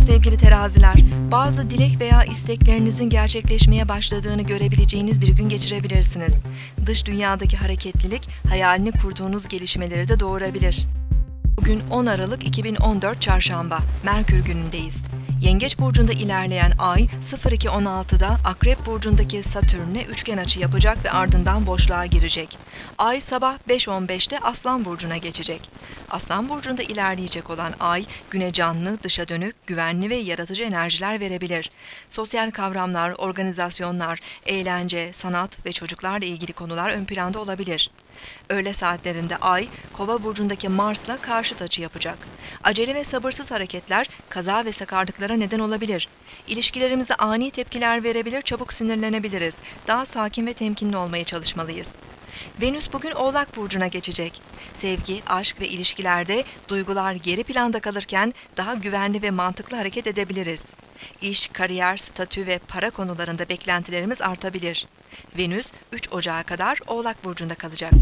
sevgili teraziler. Bazı dilek veya isteklerinizin gerçekleşmeye başladığını görebileceğiniz bir gün geçirebilirsiniz. Dış dünyadaki hareketlilik hayalini kurduğunuz gelişmeleri de doğurabilir. Bugün 10 Aralık 2014 Çarşamba, Merkür günündeyiz. Yengeç burcunda ilerleyen ay 02.16'da Akrep burcundaki Satürn'e üçgen açı yapacak ve ardından boşluğa girecek. Ay sabah 5.15'te Aslan burcuna geçecek. Aslan burcunda ilerleyecek olan ay güne canlı, dışa dönük, güvenli ve yaratıcı enerjiler verebilir. Sosyal kavramlar, organizasyonlar, eğlence, sanat ve çocuklarla ilgili konular ön planda olabilir. Öğle saatlerinde Ay, Kova burcundaki Mars'la karşıt açı yapacak. Acele ve sabırsız hareketler kaza ve sakarlıklara neden olabilir. İlişkilerimize ani tepkiler verebilir, çabuk sinirlenebiliriz. Daha sakin ve temkinli olmaya çalışmalıyız. Venüs bugün Oğlak burcuna geçecek. Sevgi, aşk ve ilişkilerde duygular geri planda kalırken daha güvenli ve mantıklı hareket edebiliriz. İş, kariyer, statü ve para konularında beklentilerimiz artabilir. Venüs 3 Ocağı kadar Oğlak Burcu'nda kalacak.